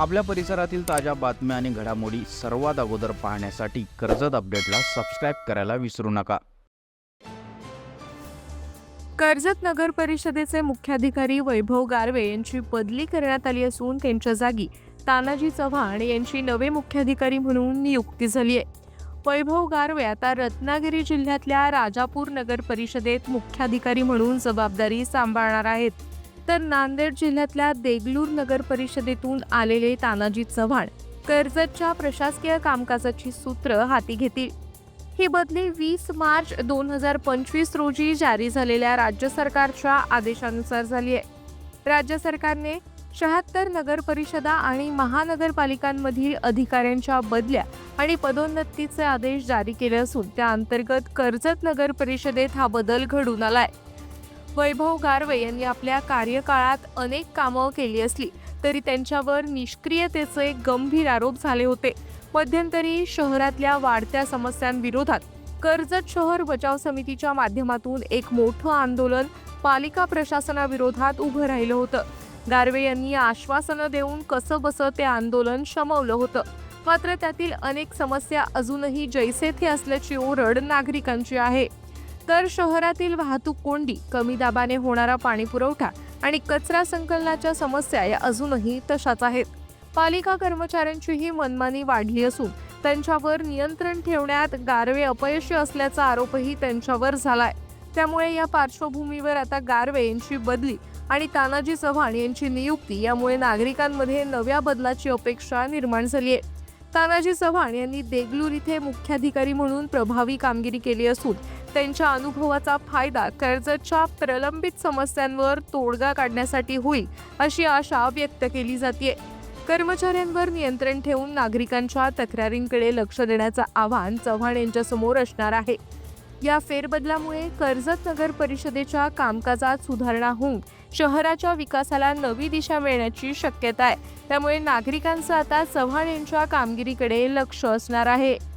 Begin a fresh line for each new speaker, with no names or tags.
आपल्या परिसरातील ताज्या बातम्या आणि घडामोडी सर्वात अगोदर पाहण्यासाठी कर्जत अपडेटला सबस्क्राईब करायला विसरू नका.
कर्जत नगर परिषदेचे मुख्याधिकारी वैभव गारवे यांची बदली करण्यात आली असून त्यांच्या जागी तानाजी चव्हाण यांची नवे मुख्याधिकारी म्हणून नियुक्ती झाली आहे. वैभव गारवे आता रत्नागिरी जिल्ह्यातल्या राजापूर नगर परिषदेत मुख्याधिकारी म्हणून जबाबदारी सांभाळणार आहेत. तर नांदेड जिल्ह्यातल्या देगलूर नगर परिषदेतून आलेले तानाजी चव्हाण कर्जतच्या प्रशासकीय कामकाजाची सूत्र हाती घेतील. ही बदली वीस मार्च दोन हजार पंचवीस रोजी जारी झालेल्या राज्य सरकारच्या आदेशानुसार झाली आहे. राज्य सरकारने शहात्तर नगर परिषदा आणि महानगरपालिकांमधील अधिकाऱ्यांच्या बदल्या आणि पदोन्नतीचे आदेश जारी केले असून त्या अंतर्गत कर्जत नगर परिषदेत हा बदल घडून आलाय. वैभव गारवे यांनी आपल्या कार्यकाळात अनेक कामं केली असली तरी त्यांच्यावर निष्क्रियतेचे गंभीर आरोप झाले होते. मध्यंतरी शहरातल्या वाढत्या समस्यांविरोधात कर्जत शहर बचाव समितीच्या माध्यमातून एक मोठं आंदोलन पालिका प्रशासनाविरोधात उभं राहिलं होतं. गारवे यांनी आश्वासनं देऊन कसं बसं ते आंदोलन शमवलं होतं. मात्र त्यातील अनेक समस्या अजूनही जैसे थे असल्याची ओरड नागरिकांची आहे. तर शहरातील वाहतूक कोंडी कमी दाबाने होणारा पाणी पुरवठा आणि कचरा संकलनाच्या समस्या या अजूनही तशाच आहेत. पालिका कर्मचाऱ्यांचीही मनमानी वाढली असून त्यांच्यावर नियंत्रण ठेवण्यात गारवे अपयशी असल्याचा आरोपही त्यांच्यावर झालाय. त्यामुळे या पार्श्वभूमीवर आता गारवे यांची बदली आणि तानाजी चव्हाण यांची नियुक्ती यामुळे नागरिकांमध्ये नव्या बदलाची अपेक्षा निर्माण झाली आहे. तानाजी चव्हाण यांनी देगलूर इथे मुख्याधिकारी म्हणून प्रभावी कामगिरी केली असून त्यांच्या अनुभवाचा फायदा कर्जतच्या प्रलंबित समस्यांवर तोडगा काढण्यासाठी होईल अशी आशा व्यक्त केली जाते कर्मचाऱ्यांवर नियंत्रण ठेवून नागरिकांच्या तक्रारींकडे लक्ष देण्याचं आव्हान चव्हाण यांच्यासमोर असणार आहे. या फेरबदलामुळे कर्जत नगर परिषदेच्या कामकाजात सुधारणा होऊन शहराच्या विकासाला नवी दिशा मिळण्याची शक्यता आहे. त्यामुळे नागरिकांचं आता चव्हाण यांच्या कामगिरीकडे लक्ष असणार आहे.